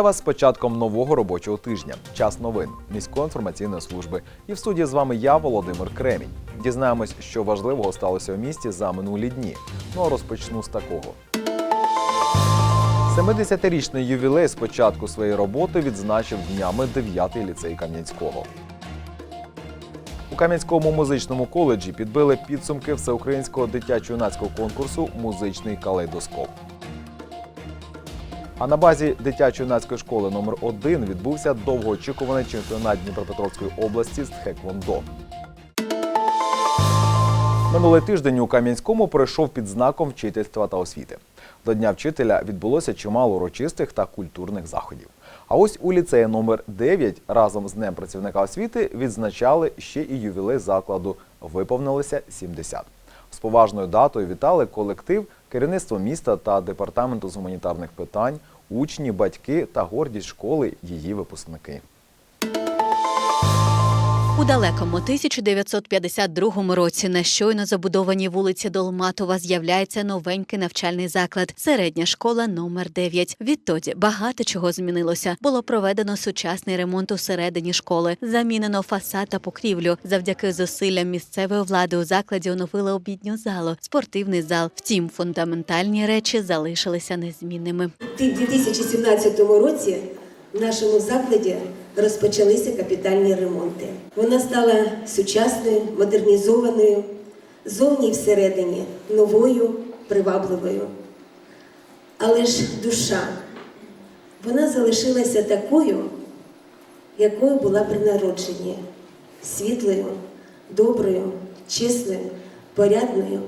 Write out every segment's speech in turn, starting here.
Вас з початком нового робочого тижня. Час новин міської інформаційної служби. І в студії з вами я, Володимир Кремінь. Дізнаємось, що важливого сталося у місті за минулі дні. Ну а розпочну з такого. 70-річний ювілей з початку своєї роботи відзначив днями 9-й ліцей Кам'янського. У Кам'янському музичному коледжі підбили підсумки всеукраїнського дитячо-юнацького конкурсу Музичний калейдоскоп. А на базі дитячо-юнацької школи номер 1 відбувся довгоочікуваний чемпіонат Дніпропетровської області з Тхеквондо. Минулий тиждень у Кам'янському пройшов під знаком вчительства та освіти. До Дня вчителя відбулося чимало урочистих та культурних заходів. А ось у ліцеї номер 9 разом з Днем працівника освіти відзначали ще і ювілей закладу. Виповнилося 70. З поважною датою вітали колектив, керівництво міста та департаменту з гуманітарних питань, учні, батьки та гордість школи її випускники. У далекому 1952 році на щойно забудованій вулиці Долматова з'являється новенький навчальний заклад середня школа номер 9 Відтоді багато чого змінилося. Було проведено сучасний ремонт у середині школи, замінено фасад та покрівлю. Завдяки зусиллям місцевої влади у закладі оновили обідню залу, спортивний зал. Втім, фундаментальні речі залишилися незмінними. У 2017 році в нашому закладі розпочалися капітальні ремонти. Вона стала сучасною, модернізованою, зовні і всередині новою, привабливою. Але ж душа, вона залишилася такою, якою була при народженні світлою, доброю, чесною, порядною,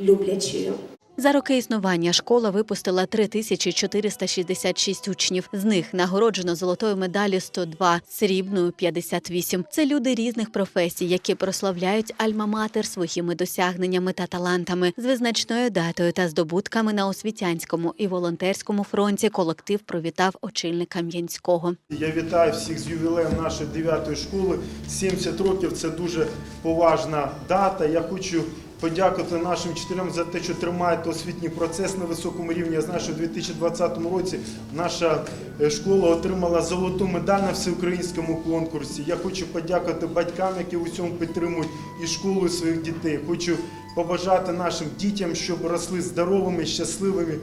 люблячою. За роки існування школа випустила 3466 учнів. З них нагороджено золотою медаллю 102, срібною 58. Це люди різних професій, які прославляють альма-матер своїми досягненнями та талантами. З визначною датою та здобутками на освітянському і волонтерському фронті колектив привітав очільник Кам'янського. Я вітаю всіх з ювілеєм нашої 9 школи. 70 років це дуже поважна дата. Я хочу подякувати нашим вчителям за те, що тримають освітній процес на високому рівні. Я знаю, що у 2020 році наша е, школа отримала золоту медаль на всеукраїнському конкурсі. Я хочу подякувати батькам, які у цьому підтримують і школу і своїх дітей. Хочу побажати нашим дітям, щоб росли здоровими, щасливими,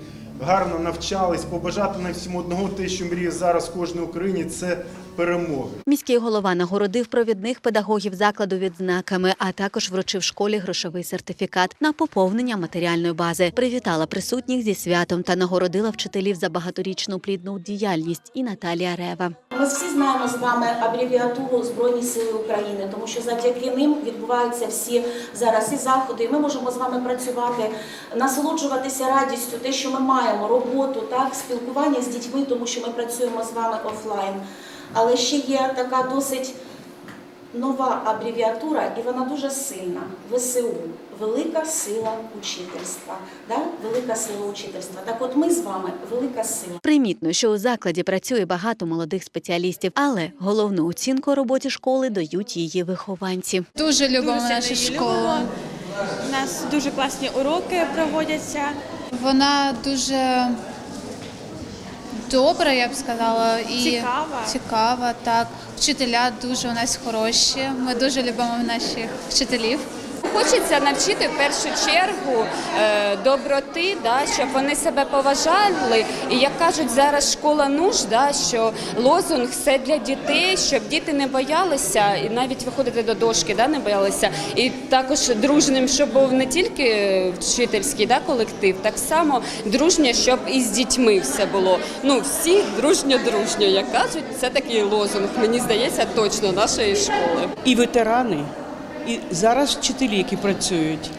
гарно навчались, побажати нам всім одного те, що мріє зараз кожен українець, це перемоги. Міський голова нагородив провідних педагогів закладу відзнаками, а також вручив школі грошовий сертифікат на поповнення матеріальної бази. Привітала присутніх зі святом та нагородила вчителів за багаторічну плідну діяльність і Наталія Рева. Ми всі знаємо з вами абревіатуру Збройні Сили України, тому що завдяки ним відбуваються всі зараз і заходи. І ми можемо з вами працювати, насолоджуватися радістю, те, що ми маємо, роботу, так, спілкування з дітьми, тому що ми працюємо з вами офлайн. Але ще є така досить нова абревіатура, і вона дуже сильна. ВСУ велика сила учительства. Да? Велика сила учительства. Так, от ми з вами велика сила. Примітно, що у закладі працює багато молодих спеціалістів, але головну оцінку роботі школи дають її вихованці. Дуже любимо Дуже нашу сильно її школу. любимо. У нас дуже класні уроки проводяться. Вона дуже добра, я б сказала, і Цікава. цікава. Так, вчителя дуже у нас хороші. Ми дуже любимо наших вчителів. Хочеться навчити в першу чергу е, доброти, да, щоб вони себе поважали. І як кажуть зараз школа нуж, да, що лозунг все для дітей, щоб діти не боялися і навіть виходити до дошки, да, не боялися. І також дружним, щоб був не тільки вчительський да, колектив, так само дружньо, щоб і з дітьми все було. Ну всі дружньо-дружньо, як кажуть, це такий лозунг. Мені здається, точно нашої школи. і ветерани, і зараз вчителі, які працюють,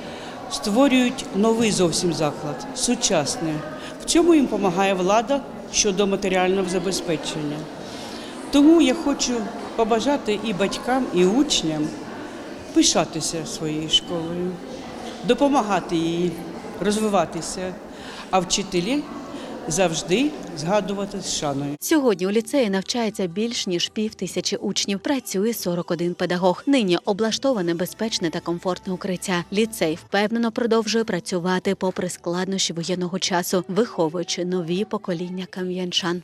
створюють новий зовсім заклад, сучасний. В цьому їм допомагає влада щодо матеріального забезпечення. Тому я хочу побажати і батькам, і учням пишатися своєю школою, допомагати їй розвиватися, а вчителі завжди згадувати з шаною. Сьогодні у ліцеї навчається більш ніж пів тисячі учнів. Працює 41 педагог. Нині облаштоване безпечне та комфортне укриття. Ліцей впевнено продовжує працювати попри складнощі воєнного часу, виховуючи нові покоління кам'янчан.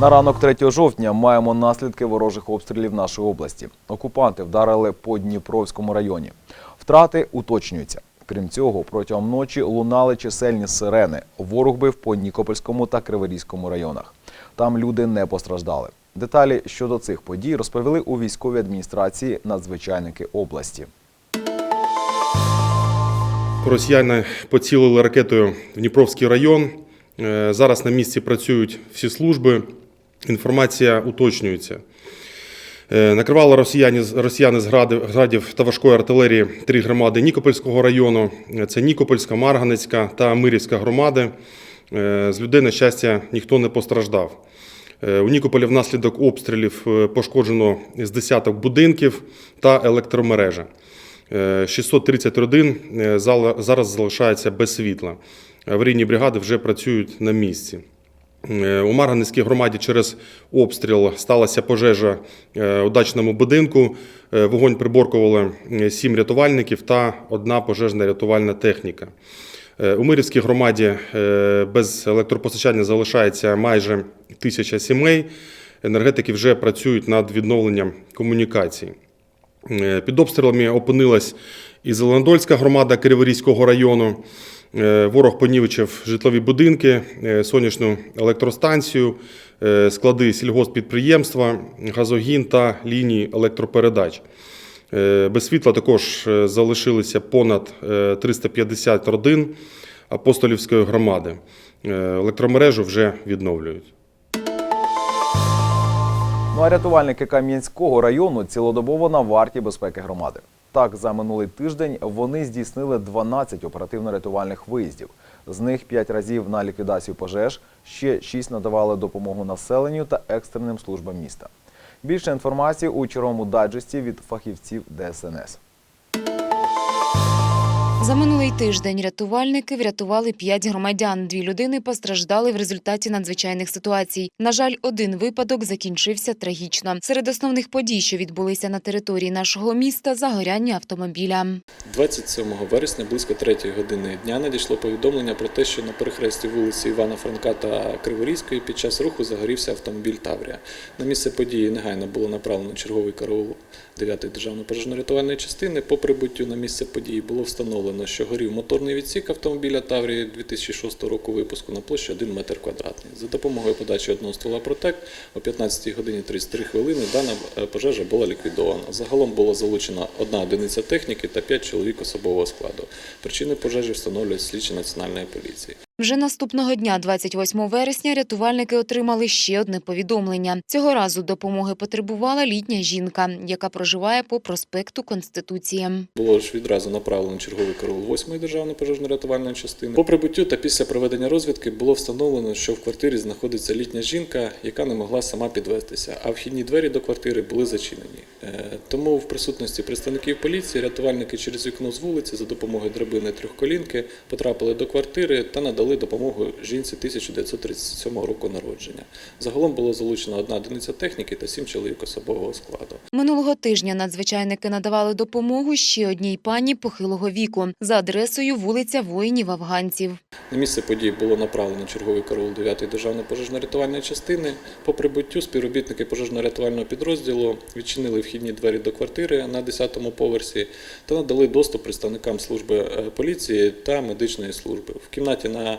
На ранок 3 жовтня маємо наслідки ворожих обстрілів нашої області. Окупанти вдарили по Дніпровському районі. Втрати уточнюються. Крім цього, протягом ночі лунали чисельні сирени. Ворог бив по Нікопольському та Криворізькому районах. Там люди не постраждали. Деталі щодо цих подій розповіли у військовій адміністрації надзвичайники області. Росіяни поцілили ракетою в Дніпровський район. Е, Зараз на місці працюють всі служби. Інформація уточнюється. Е, Накривали росіяни, росіяни з градів, та важкої артилерії три громади Нікопольського району. Е, Це Нікопольська, Марганецька та Мирівська громади. Е, З людей, на щастя, ніхто не постраждав. У Нікополі внаслідок обстрілів пошкоджено з десяток будинків та електромережа. Е, 630 родин зараз залишається без світла. Аварійні бригади вже працюють на місці. Е, У Марганецькій громаді через обстріл сталася пожежа е, у дачному будинку. Е, Вогонь приборкували сім рятувальників та одна пожежна рятувальна техніка. У Мирівській громаді без електропостачання залишається майже тисяча сімей. Енергетики вже працюють над відновленням комунікацій. Під обстрілами опинилась і Зеленодольська громада Криворізького району. Е, Ворог понівечив житлові будинки, е, сонячну електростанцію, е, склади сільгосппідприємства, газогін та лінії електропередач. Без світла також залишилися понад е, 350 родин апостолівської громади. Електромережу вже відновлюють. Ну а рятувальники Кам'янського району цілодобово на варті безпеки громади. Так, за минулий тиждень вони здійснили 12 оперативно-рятувальних виїздів. З них 5 разів на ліквідацію пожеж, ще 6 надавали допомогу населенню та екстреним службам міста. Більше інформації у черговому дайджесті від фахівців ДСНС. За минулий тиждень рятувальники врятували п'ять громадян. Дві людини постраждали в результаті надзвичайних ситуацій. На жаль, один випадок закінчився трагічно. Серед основних подій, що відбулися на території нашого міста, загоряння автомобіля. 27 вересня близько 3 години дня надійшло повідомлення про те, що на перехресті вулиці Івана Франка та Криворізької під час руху загорівся автомобіль Таврія. На місце події негайно було направлено черговий караул 9-ї державної пожежно-рятувальної частини. По прибуттю на місце події було встановлено, що горів моторний відсік автомобіля Таврії 2006 року випуску на площі 1 метр квадратний. За допомогою подачі одного ствола Протек о 15 годині 33 хвилини дана е, пожежа була ліквідована. Загалом було залучено одна одиниця техніки та 5 чоловік особового складу. Причини пожежі встановлюють слідчі національної поліції. Вже наступного дня, 28 вересня, рятувальники отримали ще одне повідомлення. Цього разу допомоги потребувала літня жінка, яка проживає по проспекту Конституції. Було ж відразу направлено черговий караул 8-ї державної пожежно-рятувальної частини. По прибуттю та після проведення розвідки було встановлено, що в квартирі знаходиться літня жінка, яка не могла сама підвестися, а вхідні двері до квартири були зачинені. Е, Тому в присутності представників поліції рятувальники через вікно з вулиці за допомогою драбини трьохколінки потрапили до квартири та надали допомогу жінці 1937 року народження. Загалом було залучено одна одиниця техніки та сім чоловік особового складу. Минулого тижня надзвичайники надавали допомогу ще одній пані похилого віку за адресою вулиця воїнів-афганців. На місце події було направлено черговий караул 9-ї державної пожежно-рятувальної частини. По прибуттю співробітники пожежно-рятувального підрозділу відчинили вхідні двері до квартири на 10-му поверсі та надали доступ представникам служби е, поліції та медичної служби. В кімнаті на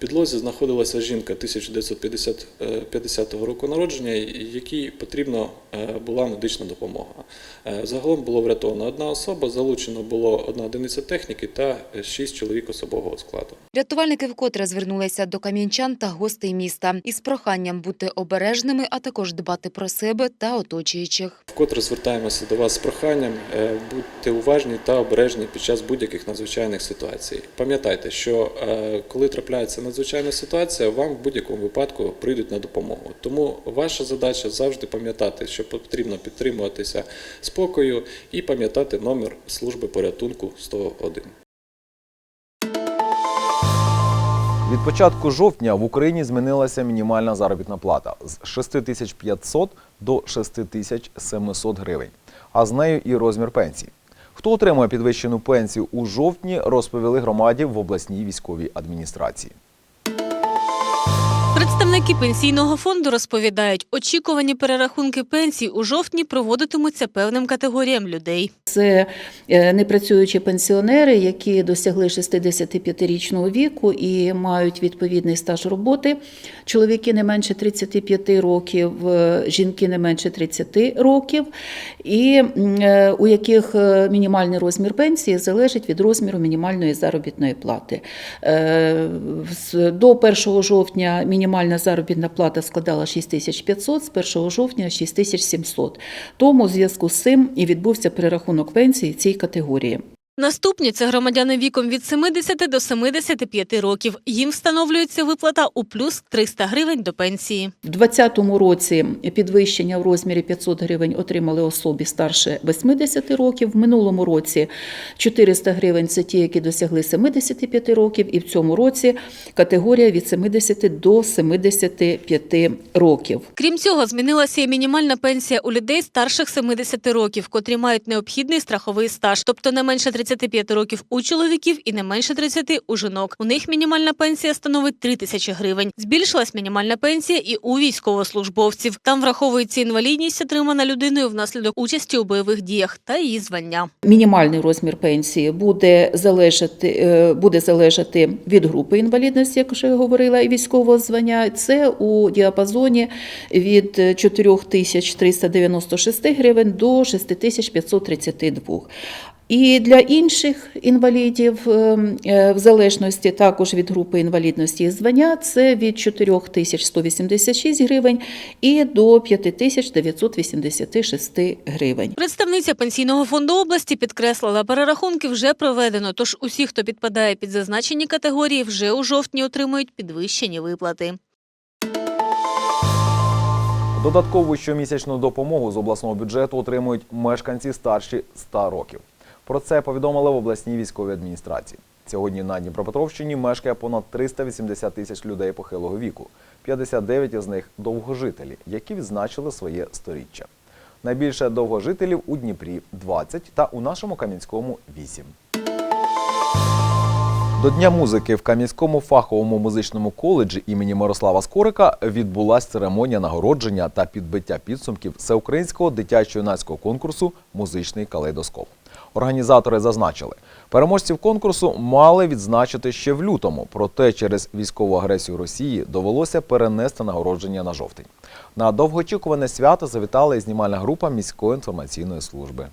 підлозі знаходилася жінка 1950 року народження, якій потрібна е, була медична допомога. Е, Загалом було врятовано одна особа, залучено було одна одиниця техніки та е, шість чоловік особового складу. Рятувальники вкотре звернулися до кам'янчан та гостей міста із проханням бути обережними, а також дбати про себе та оточуючих. Вкотре звертаємося до вас з проханням е, будьте уважні та обережні під час будь-яких надзвичайних ситуацій. Пам'ятайте, що е, коли трапляється надзвичайна ситуація, вам в будь-якому випадку прийдуть на допомогу. Тому ваша задача завжди пам'ятати, що потрібно підтримуватися спокою і пам'ятати номер служби порятунку 101. Від початку жовтня в Україні змінилася мінімальна заробітна плата з 6500 до 6700 гривень, а з нею і розмір пенсії. Хто отримує підвищену пенсію у жовтні, розповіли громаді в обласній військовій адміністрації. Представники пенсійного фонду розповідають, очікувані перерахунки пенсій у жовтні проводитимуться певним категоріям людей. Це непрацюючі пенсіонери, які досягли 65-річного віку і мають відповідний стаж роботи. Чоловіки не менше 35 років, е, жінки не менше 30 років, і е, у яких е, мінімальний розмір пенсії залежить від розміру мінімальної заробітної плати. До 1 жовтня мінімальна заробітна плата складала 6500, з 1 жовтня 6700. Тому у зв'язку з цим і відбувся перерахунок пенсії цій категорії. Наступні це громадяни віком від 70 до 75 років. Їм встановлюється виплата у плюс 300 гривень до пенсії. В 2020 році підвищення в розмірі 500 гривень отримали особі старше 80 років. В минулому році 400 гривень це ті, які досягли 75 років, і в цьому році категорія від 70 до 75 років. Крім цього, змінилася і мінімальна пенсія у людей старших 70 років, котрі мають необхідний страховий стаж, тобто не менше 35 років у чоловіків і не менше 30 у жінок. У них мінімальна пенсія становить 3 тисячі гривень. Збільшилась мінімальна пенсія і у військовослужбовців. Там враховується інвалідність, отримана людиною внаслідок участі у бойових діях та її звання. Мінімальний розмір пенсії буде залежати, е, буде залежати від групи інвалідності, як вже говорила, і військового звання. Це у діапазоні від 4396 гривень до 6532. І для інших інвалідів, е, е, в залежності також від групи інвалідності і звання, це від 4186 гривень і до 5986 гривень. Представниця пенсійного фонду області підкреслила, перерахунки вже проведено. Тож усі, хто підпадає під зазначені категорії, вже у жовтні отримують підвищені виплати. Додаткову щомісячну допомогу з обласного бюджету отримують мешканці старші 100 років. Про це повідомили в обласній військовій адміністрації. Сьогодні на Дніпропетровщині мешкає понад 380 тисяч людей похилого віку. 59 із них довгожителі, які відзначили своє сторіччя. Найбільше довгожителів у Дніпрі 20 та у нашому Кам'янському 8. До Дня музики в Кам'янському фаховому музичному коледжі імені Мирослава Скорика відбулася церемонія нагородження та підбиття підсумків всеукраїнського дитячо-юнацького конкурсу Музичний калейдоскоп. Організатори зазначили, переможців конкурсу мали відзначити ще в лютому, проте через військову агресію Росії довелося перенести нагородження на жовтень. На довгоочікуване свято завітала і знімальна група міської інформаційної служби.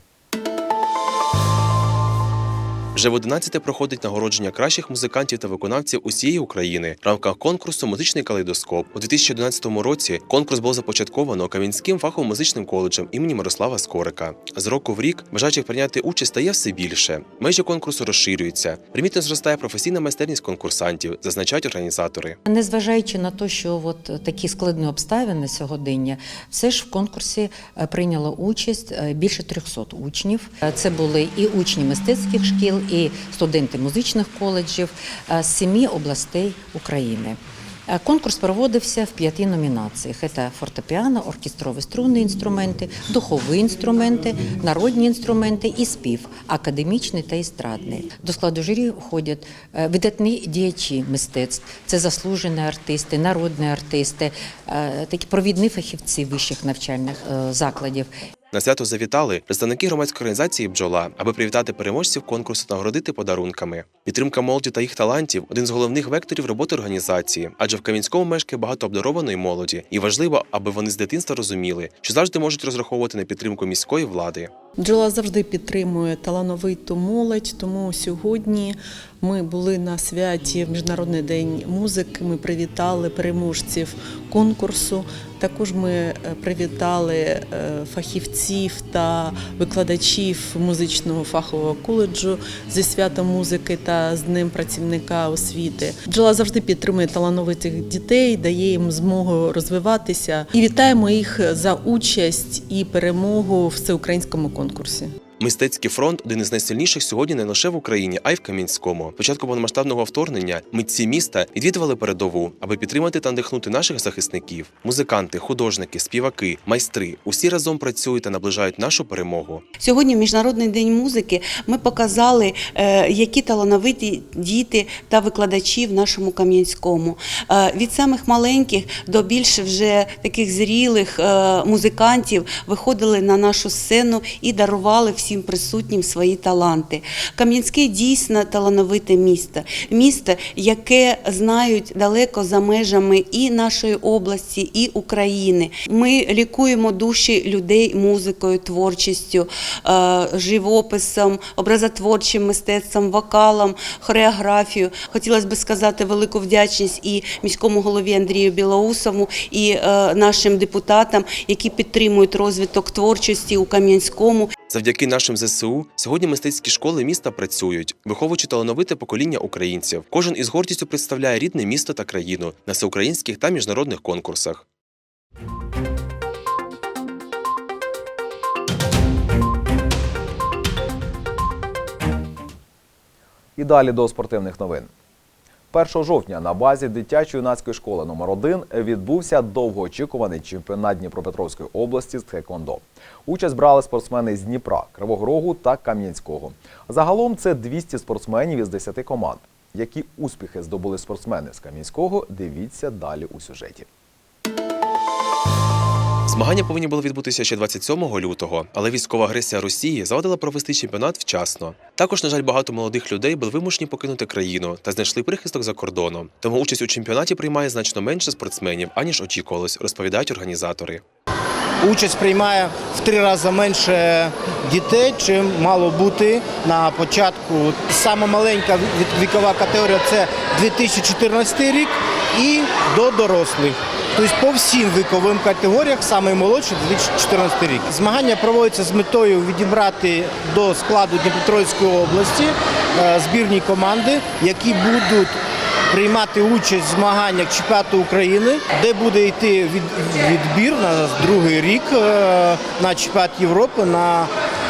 Вже в 11 проходить нагородження кращих музикантів та виконавців усієї України в рамках конкурсу Музичний калейдоскоп. У 2011 році конкурс був започатковано Кам'янським фаховим музичним коледжем імені Мирослава Скорика. З року в рік бажаючих прийняти участь стає все більше. Межі конкурсу розширюються. Примітно зростає професійна майстерність конкурсантів, зазначають організатори. Незважаючи на те, що от такі складні обставини сьогодення, все ж в конкурсі е, прийняло участь е, більше 300 учнів. Е, Це були і учні мистецьких шкіл, і студенти музичних коледжів е, з семи областей України. Е, Конкурс проводився в п'яти номінаціях: це фортепіано, оркестрові струнні інструменти, духові інструменти, народні інструменти і спів, академічний та естрадний. До складу журі входять е, видатні діячі мистецтв, це заслужені артисти, народні артисти, такі провідні фахівці вищих навчальних закладів. На свято завітали представники громадської організації Бджола, аби привітати переможців конкурсу та нагородити подарунками. Підтримка молоді та їх талантів один з головних векторів роботи організації, адже в Кам'янському мешкає багато обдарованої молоді, і важливо, аби вони з дитинства розуміли, що завжди можуть розраховувати на підтримку міської влади. Бджола завжди підтримує талановиту молодь, тому сьогодні ми були на святі Міжнародний день музики. Ми привітали переможців конкурсу. Також ми е, привітали е, фахівців та викладачів музичного фахового коледжу зі святом музики та з Днем працівника освіти. Бджола завжди підтримує талановитих дітей, дає їм змогу розвиватися. І вітаємо їх за участь і перемогу в всеукраїнському конкурсі. Мистецький фронт один із найсильніших сьогодні не лише в Україні, а й в Кам'янському. Початку повномасштабного вторгнення митці міста відвідували передову, аби підтримати та надихнути наших захисників. Музиканти, художники, співаки, майстри усі разом працюють та наближають нашу перемогу. Сьогодні, Міжнародний день музики, ми показали, е, які талановиті діти та викладачі в нашому Кам'янському. Е, Від самих маленьких до більш вже таких зрілих е, музикантів виходили на нашу сцену і дарували всім присутнім свої таланти. Кам'янське дійсно талановите місто, місто, яке знають далеко за межами і нашої області, і України. Ми лікуємо душі людей музикою, творчістю, е, живописом, образотворчим мистецтвом, вокалом, хореографією. Хотілося б сказати велику вдячність і міському голові Андрію Білоусову, і е, нашим депутатам, які підтримують розвиток творчості у Кам'янському. Завдяки нашим ЗСУ сьогодні мистецькі школи міста працюють, виховуючи талановите покоління українців. Кожен із гордістю представляє рідне місто та країну на всеукраїнських та міжнародних конкурсах. І далі до спортивних новин. 1 жовтня на базі дитячо-юнацької школи номер 1 відбувся довгоочікуваний чемпіонат Дніпропетровської області з тхеквондо. Участь брали спортсмени з Дніпра, Кривого Рогу та Кам'янського. Загалом це 200 спортсменів із 10 команд. Які успіхи здобули спортсмени з Кам'янського, дивіться далі у сюжеті. Змагання повинні були відбутися ще 27 лютого, але військова агресія Росії завадила провести чемпіонат вчасно. Також, на жаль, багато молодих людей були вимушені покинути країну та знайшли прихисток за кордоном. Тому участь у чемпіонаті приймає значно менше спортсменів, аніж очікувалось, розповідають організатори. Участь приймає в три рази менше дітей, чим мало бути на початку. Сама маленька вік- вікова категорія це 2014 рік і до дорослих. Тобто по всім віковим категоріях саме молодший 2014 рік. Змагання проводяться з метою відібрати до складу Дніпропетровської області е, збірні команди, які будуть приймати участь в змаганнях чемпіонату України, де буде йти від, відбір на другий рік е, на чемпіонат Європи, на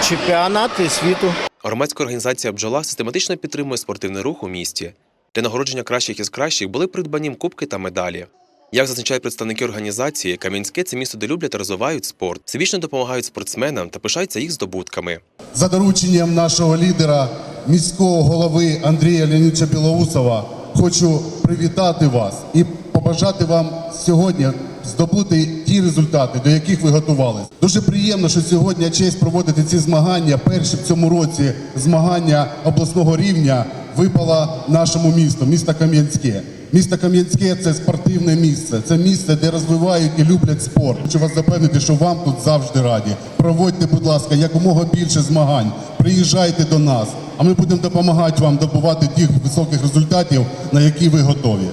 чемпіонати світу. Громадська організація Бджола систематично підтримує спортивний рух у місті. Для нагородження кращих із кращих були придбані кубки та медалі. Як зазначають представники організації, Кам'янське це місто, де люблять та розвивають спорт, всебічно допомагають спортсменам та пишаються їх здобутками. За дорученням нашого лідера, міського голови Андрія Леонідовича Білоусова, хочу привітати вас і побажати вам сьогодні здобути ті результати, до яких ви готувалися. Дуже приємно, що сьогодні честь проводити ці змагання. Перші в цьому році змагання обласного рівня випала нашому місту, місто Кам'янське. Місто Кам'янське це спортивне місце, це місце, де розвивають і люблять спорт. Хочу вас запевнити, що вам тут завжди раді. Проводьте, будь ласка, якомога більше змагань. Приїжджайте до нас, а ми будемо допомагати вам добувати тих високих результатів, на які ви готові.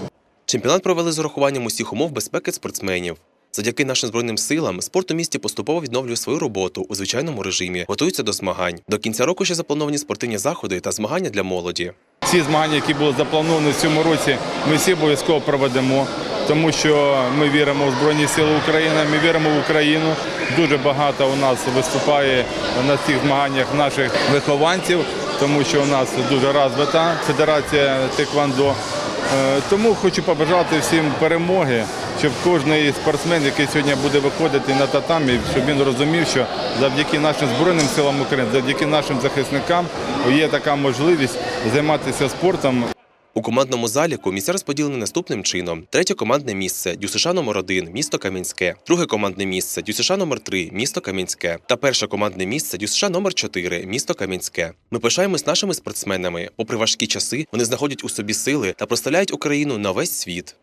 Чемпіонат провели з урахуванням усіх умов безпеки спортсменів. Завдяки нашим збройним силам спорт у місті поступово відновлює свою роботу у звичайному режимі, готується до змагань. До кінця року ще заплановані спортивні заходи та змагання для молоді. Ці змагання, які були заплановані в цьому році, ми всі обов'язково проведемо, тому що ми віримо в Збройні Сили України, ми віримо в Україну. Дуже багато у нас виступає на цих змаганнях наших вихованців, тому що у нас дуже розвита федерація Теквандо. Е, Тому хочу побажати всім перемоги, щоб кожен спортсмен, який сьогодні буде виходити на татамі, щоб він розумів, що завдяки нашим Збройним силам України, завдяки нашим захисникам є така можливість займатися спортом У командному заліку місця розподілені наступним чином: третє командне місце ДЮСШ номер 1 місто Кам'янське, друге командне місце ДЮСШ номер 3 місто Кам'янське та перше командне місце ДЮСШ номер 4 місто Кам'янське. Ми пишаємось нашими спортсменами. Попри важкі часи, вони знаходять у собі сили та проставляють Україну на весь світ.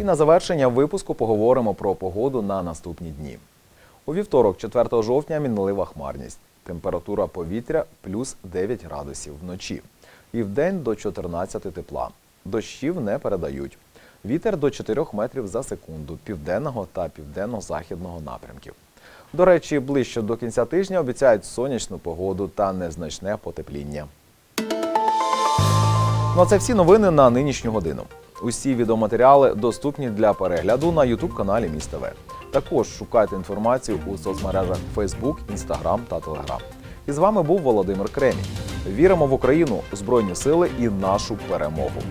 І на завершення випуску поговоримо про погоду на наступні дні. У вівторок, 4 жовтня, мінлива хмарність. Температура повітря плюс 9 градусів вночі. І вдень до 14 тепла. Дощів не передають. Вітер до 4 метрів за секунду південного та південно-західного напрямків. До речі, ближче до кінця тижня обіцяють сонячну погоду та незначне потепління. Ну а це всі новини на нинішню годину. Усі відеоматеріали доступні для перегляду на youtube каналі Міст ТВ. Також шукайте інформацію у соцмережах Facebook, Instagram та Telegram. І з вами був Володимир Кремінь. Віримо в Україну, Збройні сили і нашу перемогу.